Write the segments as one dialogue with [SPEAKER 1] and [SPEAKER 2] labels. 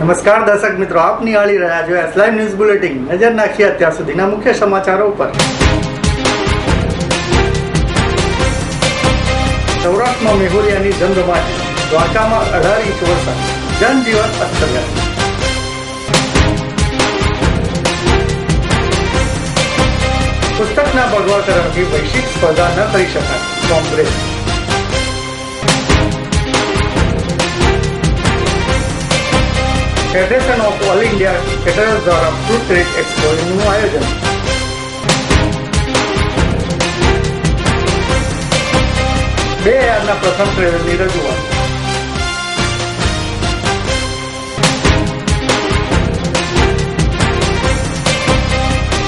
[SPEAKER 1] નમસ્કાર દર્શક મિત્રો, આપ નિહાળી રહ્યા છો એસલાઇમ ન્યૂઝ બુલેટિન નજર નાખીએ અત્યાર સુધીના મુખ્ય સમાચારો ઉપર. સૌરાષ્ટ્રમાં મેહુરિયાની ધમધમાટી દ્વારકામાં અઢાર ઇંચ વરસાદ. જનજીવન અસ્તવ્યસ્ત. પુસ્તકના ભગવા તરફથી વૈશ્વિક સ્પર્ધા ન કરી શકાય. Congress. Federation of all India caterers દ્વારા ફૂડ ટ્રેડ એક્સપોનું આયોજન બે હજારના પ્રથમ ટ્રેલરની રજૂઆત.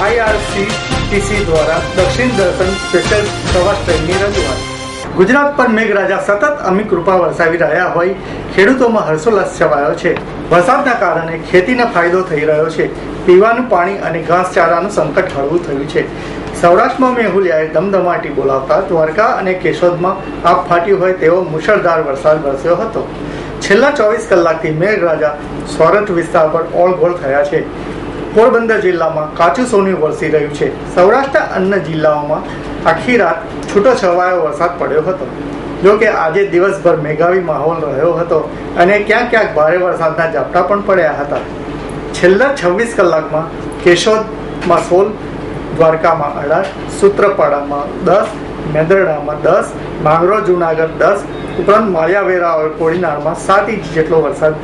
[SPEAKER 1] આઈઆરસીટીસી દ્વારા દક્ષિણ દર્શન સ્પેશિયલ પ્રવાસ ટ્રેનની રજૂઆત. ગુજરાત પર મેઘરાજા સતત અમી કૃપા વરસાવી રહ્યા હોય, ખેડૂતોમાં હર્ષોલ્લાસ છવાયો છે. વરસાદના કારણે ખેતીને ફાયદો થઈ રહ્યો છે. પીવાનું પાણી અને ઘાસચારાનું સંકટ હળવું થયું છે. સૌરાષ્ટ્રમાં મેહુલિયાએ ધમધમાટી બોલાવતા દ્વારકા અને કેશોદમાં આપ ફાટ્યું હોય તેવો મુશળધાર વરસાદ વરસ્યો હતો. છેલ્લા ચોવીસ કલાકથી મેઘરાજા સોરઠ વિસ્તાર પર ઓળઘોળ થયા છે. પોરબંદર જિલ્લામાં કાચું સોનું વરસી રહ્યું છે. સૌરાષ્ટ્ર અન્ય જિલ્લાઓમાં આખી રાત છૂટો છવાયો વરસાદ પડ્યો હતો. જો કે આજે દિવસભર મેઘાવી માહોલ રહ્યો હતો અને ક્યાંક ક્યાંક ભારે વરસાદના ઝાપટા પણ પડ્યા હતા. છેલ્લા છવ્વીસ કલાકમાં કેશોદમાં સોળ દ્વારકામાં અઢાર, સૂત્રપાડામાં દસ, મેંદરડામાં દસ માંગરો જુનાગઢ દસ ઉપરાંત માળિયાવેરા કોડીનારમાં સાત ઇંચ જેટલો વરસાદ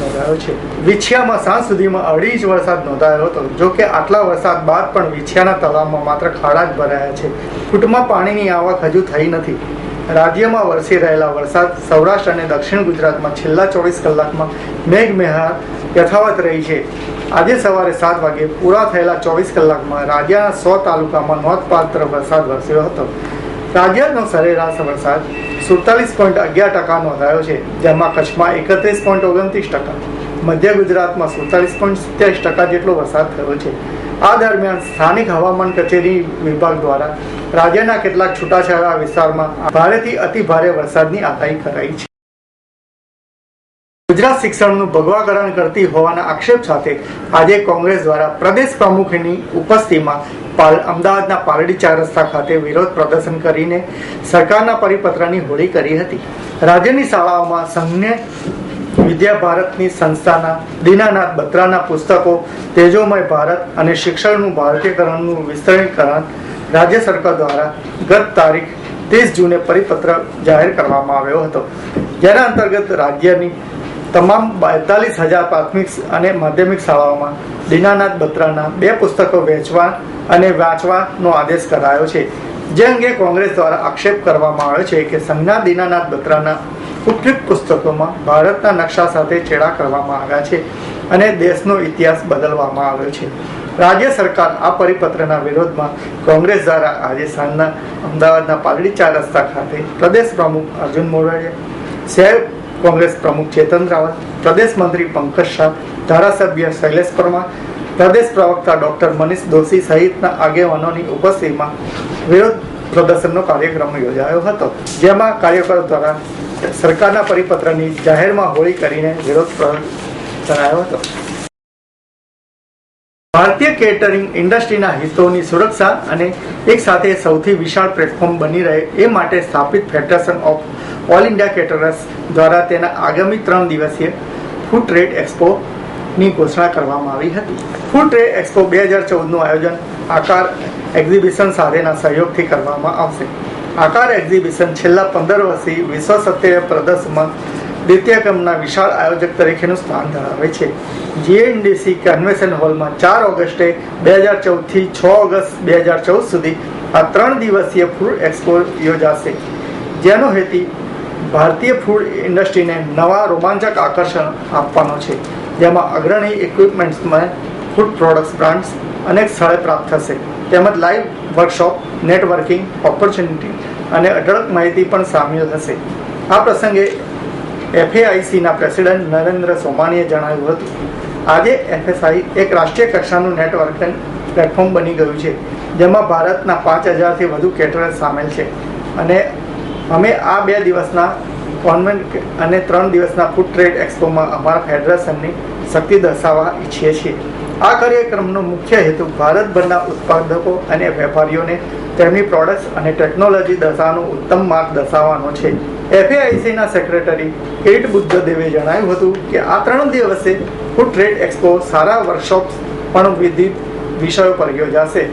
[SPEAKER 1] નોંધાયો છે. વિછિયામાં સાંજ સુધીમાં અઢી ઇંચ વરસાદ નોંધાયો હતો, જો કે આટલા વરસાદ બાદ પણ વિછિયાના તળાવમાં માત્ર ખાડા જ ભરાયા છે. ફૂટમાં પાણીની આવક હજુ થઈ નથી. રાજ્યમાં વરસી રહેલા વરસાદ સૌરાષ્ટ્ર અને દક્ષિણ ગુજરાતમાં છેલ્લા ચોવીસ કલાકમાં મેઘમહેર યથાવત રહી છે. આજે સવારે સાત વાગે પૂરા થયેલા ચોવીસ કલાકમાં રાજ્યના સો તાલુકામાં નોંધપાત્ર વરસાદ વરસ્યો હતો. રાજ્યનો સરેરાશ વરસાદ સુડતાલીસ પોઈન્ટ અગિયાર ટકા નોંધાયો છે, જેમાં કચ્છમાં એકત્રીસ પોઈન્ટ ઓગણત્રીસ ટકા, મધ્ય ગુજરાતમાં સુડતાલીસ પોઈન્ટ સત્યાવીસ ટકા જેટલો વરસાદ થયો છે. આ દરમિયાન સ્થાનિક હવામાન કચેરી વિભાગ દ્વારા રાજ્યના કેટલાક છૂટાછવાયા વિસ્તારમાં ભારેથી અતિ ભારે વરસાદની આગાહી કરાઈ છે. ગુજરાત શિક્ષણનું ભગવાકરણ કરતી હોવાના આક્ષેપ સાથે આજે કોંગ્રેસ દ્વારા પ્રદેશ પ્રમુખની ઉપસ્થિતિમાં અમદાવાદના પાલડી ચાર રસ્તા ખાતે વિરોધ પ્રદર્શન કરીને સરકારના પરિપત્રની હોળી કરી હતી. રાજ્યની શાળાઓમાં સંઘને વિદ્યા ભારતની સંસ્થાના દીનાનાથ બત્રાના પુસ્તકો, તેજોમય ભારત અને શિક્ષણનું ભારતીયકરણનું વિસ્તરીકરણ રાજ્ય સરકાર દ્વારા ગત તારીખ ત્રીસ જૂને પરિપત્ર જાહેર કરવામાં આવ્યો હતો. જેના અંતર્ગત રાજ્યની તમામ બેતાલીસ હજાર પ્રાથમિક અને માધ્યમિક શાળાઓમાં દીનાનાથ બત્રાના બે પુસ્તકો વેચવા અને વાંચવાનો આદેશ કરાયો છે. જે અંગે કોંગ્રેસ દ્વારા આક્ષેપ કરવામાં આવ્યો છે કે સંજ્ઞા દીનાનાથ બત્રાના ઉપયુક્ત પુસ્તકોમાં ભારતના નકશા સાથે ચેડા કરવામાં આવ્યા છે અને દેશનો ઇતિહાસ બદલવામાં આવ્યો છે. રાજ્ય સરકાર આ પરિપત્રના વિરોધમાં કોંગ્રેસ દ્વારા આજે સાંજના અમદાવાદના પાલડી ચાર રસ્તા ખાતે પ્રદેશ પ્રમુખ અર્જુન મોરવાડિયા શહેર કોંગ્રેસ પ્રમુખ ચેતન રાવત, પ્રદેશ મંત્રી પંકજ શાહ, ધારાસભ્ય શૈલેષ પરમાર, પ્રદેશ પ્રવક્તા ડોક્ટર મનીષ દોશી સહિતના આગેવાનોની ઉપસ્થિતિમાં વિરોધ પ્રદર્શનનો કાર્યક્રમ યોજાયો હતો, જેમાં કાર્યકરો દ્વારા સરકારના પરિપત્રની જાહેરમાં હોળી કરીને વિરોધ કરાયો હતો. ભારતીય કેટરિંગ ઇન્ડસ્ટ્રીના હિતોની સુરક્ષા અને એક સાથે સૌથી વિશાળ પ્લેટફોર્મ બની રહે એ માટે સ્થાપિત federation of all India caterers દ્વારા તેના આગામી ત્રણ દિવસીય ફૂડ ટ્રેડ એક્સપોની ઘોષણા કરવામાં આવી હતી. ફૂડ ટ્રેડ એક્સપો બે હજાર ચૌદનું આયોજન આકાર એક્ઝિબિશન સાથેના સહયોગથી કરવામાં આવશે. આકાર એક્ઝિબિશન છેલ્લા પંદર વર્ષથી વિશ્વ સત્ય પ્રદર્શનમાં દ્વિતીય ક્રમના વિશાળ આયોજક તરીકેનું સ્થાન ધરાવે છે. જીએનડીસી કન્વેન્શન હોલમાં ચાર ઓગસ્ટે બે હજાર ચૌદથી છ ઓગસ્ટ બે હજાર ચૌદ સુધી આ ત્રણ દિવસીય ફૂડ એક્સપો યોજાશે. જેનો હેતુ ભારતીય ફૂડ ઇન્ડસ્ટ્રીને નવા રોમાંચક આકર્ષણ આપવાનો છે, જેમાં અગ્રણી ઇક્વિપમેન્ટ્સમાં ફૂડ પ્રોડક્ટ્સ બ્રાન્ડ્સ અનેક સ્થળે પ્રાપ્ત થશે. તેમજ લાઈવ વર્કશોપ નેટવર્કિંગ ઓપોર્ચ્યુનિટી અને અઢળક માહિતી પણ સામેલ હશે. આ પ્રસંગે એફએઆઈસીના પ્રેસિડેન્ટ નરેન્દ્ર સોમાણીએ જણાવ્યું હતું, આજે એફએસઆઈ એક રાષ્ટ્રીય કક્ષાનું નેટવર્ક પ્લેટફોર્મ બની ગયું છે, જેમાં ભારતના પાંચ હજારથી વધુ કેટરર્સ સામેલ છે અને અમે આ બે દિવસના કોન્વેન્ટ અને ત્રણ દિવસના ફૂડ ટ્રેડ એક્સપોમાં અમારા ફેડરેશનની શક્તિ દર્શાવવા ઈચ્છીએ છીએ. આ કાર્યક્રમનો મુખ્ય હેતુ ભારતભરના ઉત્પાદકો અને વેપારીઓને તેમની પ્રોડક્ટ્સ અને ટેકનોલોજી દર્શાવવાનો ઉત્તમ માર્ગ દર્શાવવાનો છે. એફએઆઈસીના સેક્રેટરી કિરીટ બુદ્ધદેવે જણાવ્યું હતું કે આ ત્રણ દિવસે ફૂડ ટ્રેડ એક્સપો સારા વર્કશોપ્સ પણ વિવિધ વિષયો પર યોજાશે.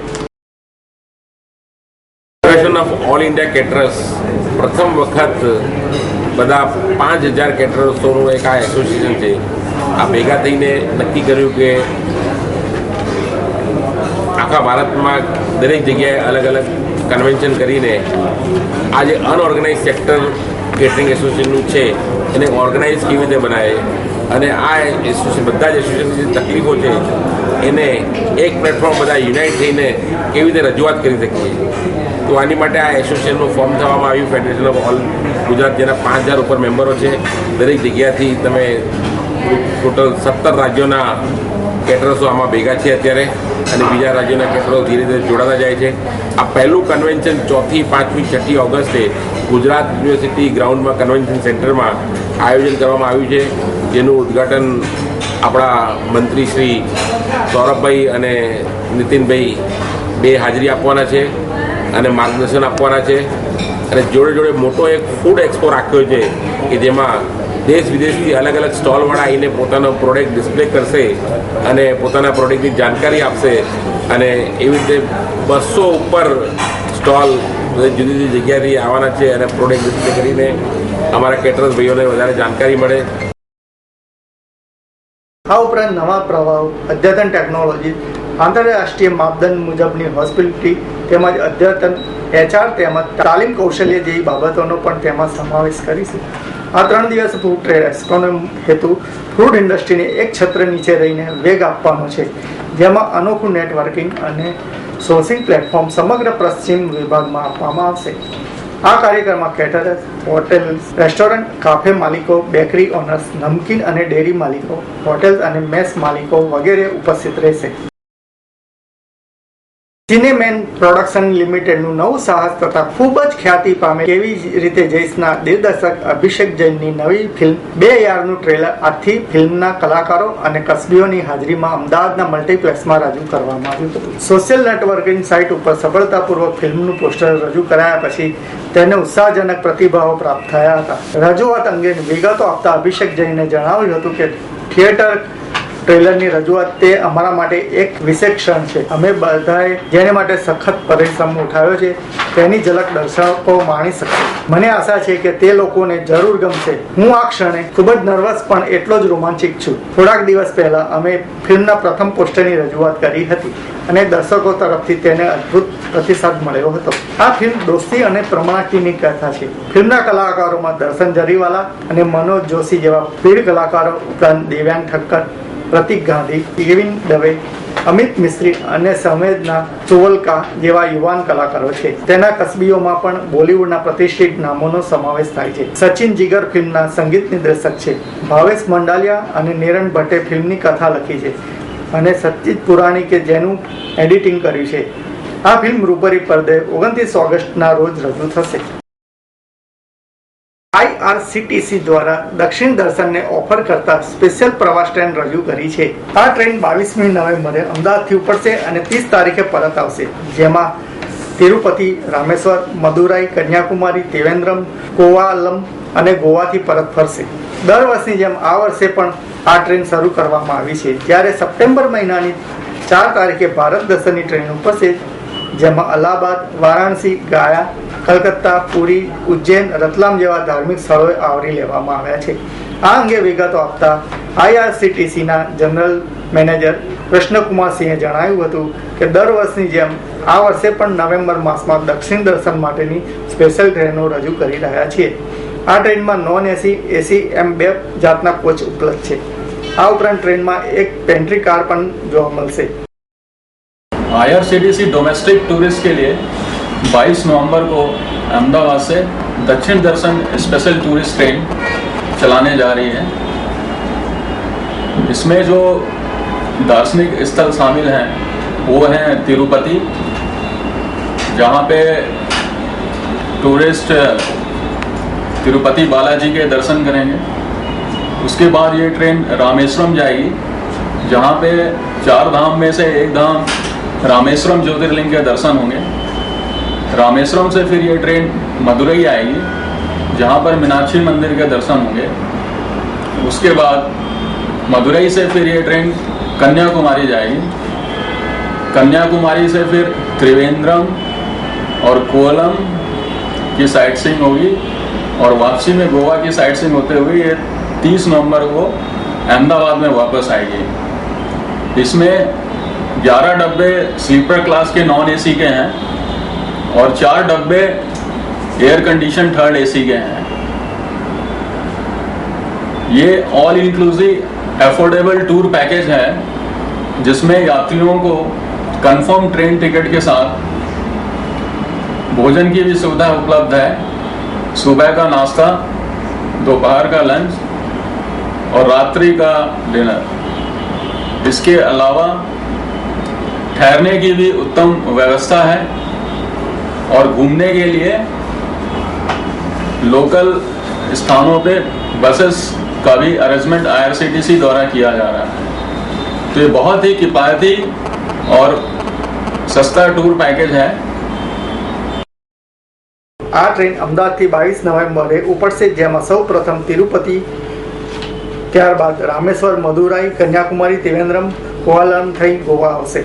[SPEAKER 2] Federation of all India caterers પ્રથમ વખત બધા પાંચ હજાર કેટરર્સોનું એક આ એસોસિએશન છે. આ ભેગા થઈને નક્કી કર્યું કે આખા ભારતમાં દરેક જગ્યાએ અલગ અલગ કન્વેન્શન કરીને આ જે અનઓર્ગેનાઇઝ સેક્ટર કેટરિંગ એસોસિએશનનું છે. એને ઓર્ગેનાઇઝ કેવી રીતે બનાવે? અને આ એસોસિએશન બધા જ એસોસિએશનની જે તકલીફો છે એને એક પ્લેટફોર્મ બધા યુનાઇટ થઈને કેવી રીતે રજૂઆત કરી શકીએ. તો આની માટે આ એસોસિએશનનું ફોર્મ થવામાં આવ્યું. ફેડરેશન ઓફ ઓલ ગુજરાત, જેના પાંચ હજાર ઉપર મેમ્બરો છે. દરેક જગ્યાથી તમે ટોટલ સત્તર રાજ્યોના કેટરસો આમાં ભેગા છે અત્યારે. અને બીજા રાજ્યોના કેટરો ધીરે ધીરે જોડાતા જાય છે. આ પહેલું કન્વેન્શન ચોથી, પાંચમી, છઠ્ઠી ઓગસ્ટે ગુજરાત યુનિવર્સિટી ગ્રાઉન્ડમાં કન્વેન્શન સેન્ટરમાં આયોજન કરવામાં આવ્યું છે. જેનું ઉદ્ઘાટન આપણા મંત્રી શ્રી સૌરભભાઈ અને નીતિનભાઈ બે હાજરી આપવાના છે અને માર્ગદર્શન આપવાના છે. અને જોડે જોડે મોટો એક ફૂડ એક્સપો રાખ્યો છે કે જેમાં દેશ વિદેશથી અલગ અલગ સ્ટોલવાળા આવીને પોતાનો પ્રોડક્ટ ડિસ્પ્લે કરશે અને પોતાના પ્રોડક્ટની જાણકારી આપશે અને એવી રીતે બસો ઉપર સ્ટોલ જુદી જુદી જગ્યાથી આવવાના છે અને પ્રોડક્ટ ડિસ્પ્લે કરીને અમારા કેટરર્સ ભાઈઓને વધારે જાણકારી મળે.
[SPEAKER 1] આ ઉપરાંત નવા પ્રવાહો, અદ્યતન ટેકનોલોજી આંતરરાષ્ટ્રીય માપદંડ મુજબની હોસ્પિટલિટી તેમજ અદ્યતન એચઆર તેમજ તાલીમ કૌશલ્ય જેવી બાબતોનો પણ તેમાં સમાવેશ કરીશું આ ત્રણ દિવસ ફૂડ ટ્રેડ એક્સપોનો હેતુ ફૂડ ઇન્ડસ્ટ્રીને એક છત્ર નીચે રહીને વેગ આપવાનો છે. જેમાં અનોખું નેટવર્કિંગ અને સોર્સિંગ પ્લેટફોર્મ સમગ્ર પશ્ચિમ વિભાગમાં આપવામાં આવશે. આ કાર્યક્રમમાં કેટરર્સ હોટેલ રેસ્ટોરન્ટ કાફે માલિકો બેકરી ઓનર્સ નમકીન અને ડેરી માલિકો હોટેલ્સ અને મેસ માલિકો વગેરે ઉપસ્થિત રહેશે. સિનેમેન પ્રોડક્શન લિમિટેડનું નવું સાહસ તથા ખૂબ જ ખ્યાતિ પામે કેવી રીતે જૈસના દિગ્દર્શક અભિષેક જૈનની નવી ફિલ્મ બે યારનું ટ્રેલર આથી ફિલ્મના કલાકારો અને કસબીઓની હાજરીમાં અમદાવાદના મલ્ટીપ્લેક્સમાં રજૂ કરવામાં આવ્યું હતું. સોશિયલ નેટવર્કિંગ સાઇટ ઉપર સફળતાપૂર્વક ફિલ્મનું પોસ્ટર રજૂ કરાયા પછી તેને ઉત્સાહજનક પ્રતિભાવો પ્રાપ્ત થયા હતા. રજૂઆત અંગેની વિગતો આપતા અભિષેક જૈને જણાવ્યું હતું કે થિયેટર ટ્રેલરની રજૂઆત તે અમારા માટે એક વિશેષ ક્ષણ છે. અમે બધાએ જેને માટે સખત પરિશ્રમ ઉઠાવ્યો છે, તેની ઝલક દર્શકો માણી શકશે મને આશા છે કે તે લોકોને જરૂર ગમશે. હું આ ક્ષણે ખૂબ જ નર્વસ પણ એટલો જ રોમાંચિત છું. થોડાક દિવસ પહેલા અમે ફિલ્મના પ્રથમ પોસ્ટરની રજૂઆત કરી હતી અને દર્શકો તરફથી તેને અદ્ભુત પ્રતિસાદ મળ્યો હતો. આ ફિલ્મ દોસ્તી અને પ્રમાણિકની કથા છે. ફિલ્મના કલાકારોમાં દર્શન જરીવાલા અને મનોજ જોશી જેવા પીઢ કલાકારો ઉપરાંત દિવ્યાંગ ઠક્કર પ્રતિક ગાંધી કેવિન દવે, અમિત મિસ્ત્રી અને સમેદના ચોવલકા જેવા યુવાન કલાકારો છે. તેના કસબીઓમાં પણ બોલિવૂડના પ્રતિષ્ઠિત નામોનો સમાવેશ થાય છે. સચિન જીગર ફિલ્મના સંગીત નિર્દેશક છે. ભાવેશ મંડાલિયા અને નિરણ ભટ્ટે ફિલ્મની કથા લખી છે અને સચિત પુરાણી કે જેનું એડિટિંગ કર્યું છે. આ ફિલ્મ રૂપરી પરદે ઓગણત્રીસ ઓગસ્ટના રોજ રજૂ થશે. આઈઆરસીટીસી દ્વારા દક્ષિણ દર્શનને ઓફર કરતા સ્પેશિયલ પ્રવાસ ટ્રેન રજૂ કરી છે. આ ટ્રેન બાવીસમી નવેમ્બરે અમદાવાદથી ઉપડશે અને ત્રીસ તારીખે પરત આવશે. જેમાં તિરુપતિ, રામેશ્વર, મદુરાઈ, કન્યાકુમારી, ત્રિવેન્દ્રમ, કોવાલમ અને ગોવાથી પરત ફરશે. દર વર્ષની જેમ આ વર્ષે પણ આ ટ્રેન શરૂ કરવામાં આવી છે. જ્યારે સપ્ટેમ્બર મહિનાની ચાર તારીખે ભારત દર્શનની ટ્રેન ઉપડશે જેમાં અલ્હાબાદ, વારાણસી, ગાયા, કલકત્તા, પુરી, ઉજ્જૈન, રતલામ જેવા ધાર્મિક સ્થળોએ આવરી લેવામાં આવ્યા છે. આ અંગે વિગતો આપતા આઈઆરસીટીસીના જનરલ મેનેજર કૃષ્ણકુમાર સિંહે જણાવ્યું હતું કે દર વર્ષની જેમ આ વર્ષે પણ નવેમ્બર માસમાં દક્ષિણ દર્શન માટેની સ્પેશિયલ ટ્રેનો રજૂ કરી રહ્યા છીએ. આ ટ્રેનમાં નોન એસી એસી, એમ બે જાતના કોચ ઉપલબ્ધ છે. આ ઉપરાંત ટ્રેનમાં એક પેન્ટ્રી કાર પણ જોવા મળશે.
[SPEAKER 3] आईआरसीटीसी डोमेस्टिक टूरिस्ट के लिए 22 नवंबर को अहमदाबाद से दक्षिण दर्शन स्पेशल टूरिस्ट ट्रेन चलाने जा रही है। इसमें जो दार्शनिक स्थल शामिल हैं, वो हैं तिरुपति, जहाँ पे टूरिस्ट तिरुपति बालाजी के दर्शन करेंगे। उसके बाद ये ट्रेन रामेश्वरम जाएगी, जहाँ पे चार धाम में से एक धाम रामेश्वरम ज्योतिर्लिंग के दर्शन होंगे। रामेश्वरम से फिर ये ट्रेन मदुरई आएगी, जहाँ पर मीनाक्षी मंदिर के दर्शन होंगे। उसके बाद मदुरई से फिर ये ट्रेन कन्याकुमारी जाएगी। कन्याकुमारी से फिर त्रिवेंद्रम और कोलम की साइट सीइंग होगी और वापसी में गोवा की साइट सीइंग होते हुए ये 30 नवंबर को अहमदाबाद में वापस आएगी। इसमें 11 डब्बे स्लीपर क्लास के नॉन एसी के हैं और चार डब्बे एयर कंडीशन थर्ड एसी के हैं। ये all inclusive affordable tour package है, जिसमें यात्रियों को कंफर्म ट्रेन टिकट के साथ भोजन की भी सुविधा उपलब्ध है। सुबह का नाश्ता, दोपहर का लंच और रात्रि का डिनर इसके अलावा ठहरने की भी उत्तम व्यवस्था है और घूमने के लिए लोकल स्थानों पे बसेस का भी अरेंजमेंट आईआरसीटीसी द्वारा किया जा रहा है तो ये बहुत ही किफ़ायती और सस्ता टूर पैकेज है
[SPEAKER 1] આ ટ્રેન અમદાવાદથી બાવીસ નવેમ્બરે ઉપડશે જેમાં સૌ પ્રથમ તિરુપતિ ત્યારબાદ રામેશ્વર મદુરાઈ કન્યાકુમારી ત્રિવેન્દ્રમ કોવાલમ થઈ ગોવા આવશે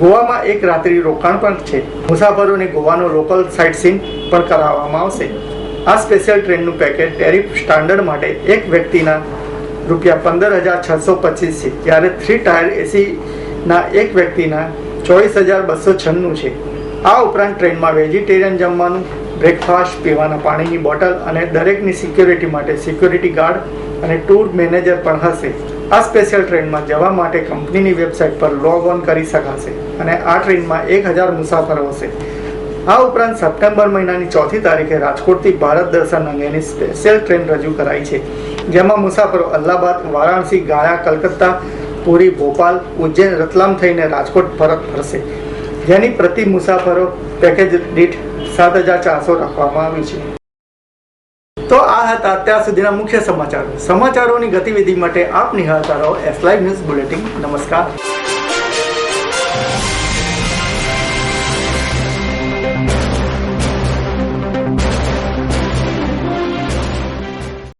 [SPEAKER 1] ગોવામાં એક રાત્રિ રોકાણ પણ છે. મુસાફરોને ગોવાનો લોકલ સાઇટ સીન પણ કરાવવામાં આવશે. આ સ્પેશિયલ ટ્રેનનું પેકેજ ટેરિફ સ્ટાન્ડર્ડ માટે એક વ્યક્તિના રૂપિયા પંદર હજાર છસો પચીસ છે, જ્યારે થ્રી ટાયર એસીના એક વ્યક્તિના ચોવીસ હજાર બસો છન્નું છે. આ ઉપરાંત ટ્રેનમાં વેજીટેરિયન જમવાનું, બ્રેકફાસ્ટ, પીવાના પાણીની બોટલ અને દરેકની સિક્યોરિટી માટે સિક્યોરિટી ગાર્ડ અને ટૂર મેનેજર પણ હશે. આ સ્પેશિયલ ટ્રેનમાં જવા માટે કંપનીની વેબસાઇટ પર લોગ ઓન કરી શકાશે. અને આ ટ્રેનમાં એક હજાર મુસાફરો હશે. આ ઉપરાંત સપ્ટેમ્બર મહિનાની ચોથી તારીખે રાજકોટથી ભારત દર્શન અંગેની સ્પેશિયલ ટ્રેન રજૂ કરાઈ છે. જેમાં મુસાફરો અલ્હાબાદ, વારાણસી, ગાયા, કલકત્તા, પુરી, ભોપાલ, ઉજ્જૈન, રતલામ થઈને રાજકોટ પરત ફરશે. જેની પ્રતિ મુસાફરો પેકેજ દીઠ સાત હજાર ચારસો રાખવામાં આવી છે. તો આ હતા અત્યાર સુધીના મુખ્ય સમાચારો. સમાચારોની ગતિવિધિ માટે આપ નિહાળતા રહો એસ લાઈવ ન્યૂઝ બુલેટિન. નમસ્કાર.